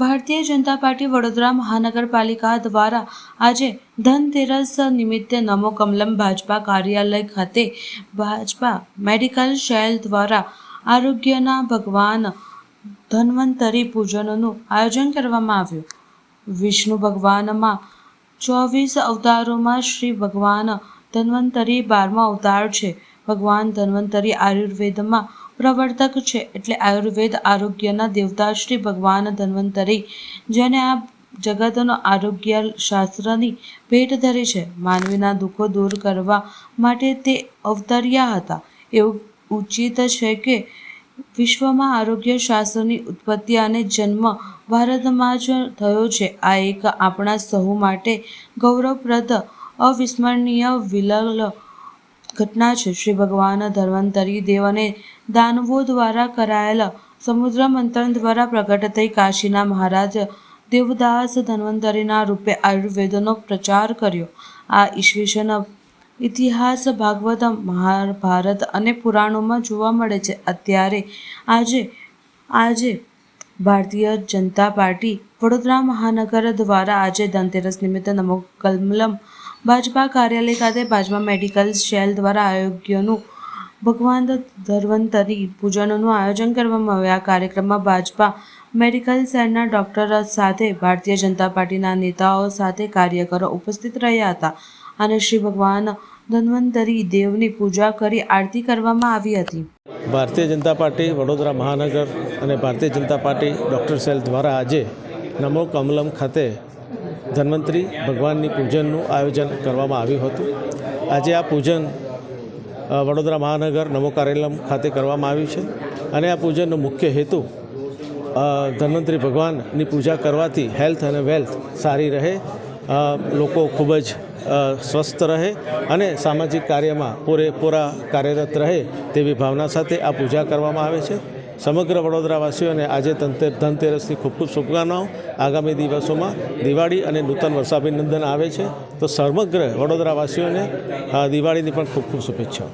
Bharatiya Janata party Vadodara મહાનગરપાલિકા દ્વારા આજે ધનતેરસ નિમિત્તે નમો કમલમ ભાજપા કાર્યાલય ખાતે ભાજપા મેડિકલ શેલ દ્વારા આરોગ્યના ભગવાન ધન્વંતરી પૂજનનું આયોજન કરવામાં આવ્યું. વિષ્ણુ ભગવાનમાં ચોવીસ અવતારોમાં શ્રી ભગવાન ધન્વંતરી બારમા અવતાર છે. ભગવાન ધન્વંતરી આયુર્વેદમાં પ્રવર્તક છે એટલે આયુર્વેદ આરોગ્યના દેવતા શ્રી ભગવાન ધન્વંતરી, જેને આ જગતનો આરોગ્ય શાસ્ત્રની ભેટ ધરી છે. માનવીના દુઃખો દૂર કરવા માટે તે અવતર્યા હતા. એવું ઉચિત છે કે વિશ્વમાં આરોગ્ય શાસ્ત્રની ઉત્પત્તિ અને જન્મ ભારતમાં જ થયો છે. આ એક આપણા સહુ માટે ગૌરવપ્રદ, અવિસ્મરણીય વિલલ ઘટના છે. શ્રી ભગવાન ધન્વંતરી દેવ દાનવો દ્વારા કરાયેલા સમુદ્ર મંથન દ્વારા પ્રગટ થઈ કાશીના મહારાજ દેવદાસ ધન્વંતરીના રૂપે આયુર્વેદનો પ્રચાર કર્યો. આ ઈસવીસન ઇતિહાસ ભાગવત, મહાભારત અને પુરાણોમાં જોવા મળે છે. અત્યારે આજે આજે ભારતીય જનતા પાર્ટી વડોદરા મહાનગર દ્વારા આજે ધનતેરસ નિમિત્તે નમો કમલમ ભાજપા કાર્યાલય ખાતે ભાજપા મેડિકલ સેલ દ્વારા આરોગ્યનું ભગવાન ધન્વંતરી પૂજનનું આયોજન કરવામાં આવ્યું. આ કાર્યક્રમમાં ભાજપા મેડિકલ સેલના ડોક્ટર સાથે ભારતીય જનતા પાર્ટીના નેતાઓ સાથે કાર્યકરો ઉપસ્થિત રહ્યા હતા અને શ્રી ભગવાન ધન્વંતરી દેવની પૂજા કરી આરતી કરવામાં આવી હતી. ભારતીય જનતા પાર્ટી વડોદરા મહાનગર અને Bharatiya Janata party doctor cell દ્વારા આજે નમો કમલમ ખાતે ધન્વંતરી ભગવાનની પૂજનનું આયોજન કરવામાં આવ્યું હતું. આજે આ પૂજન વડોદરા મહાનગર નમો કાર્યાલય ખાતે કરવામાં આવ્યું છે અને આ પૂજનનો મુખ્ય હેતુ ધન્વંતરી ભગવાનની પૂજા કરવાથી હેલ્થ અને વેલ્થ સારી રહે લોકો ખૂબ જ સ્વસ્થ રહે અને સામાજિક કાર્યમાં પૂરેપૂરા કાર્યરત રહે તેવી ભાવના સાથે આ પૂજા કરવામાં આવે છે. સમગ્ર વડોદરાવાસીઓને આજે ધનતે- ધનતેરસની ખૂબ ખૂબ શુભકામનાઓ. આગામી દિવસોમાં દિવાળી અને નૂતન વર્ષાભિનંદન આવે છે. તો સમગ્ર વડોદરાવાસીઓને દિવાળીની પણ ખૂબ ખૂબ શુભેચ્છાઓ.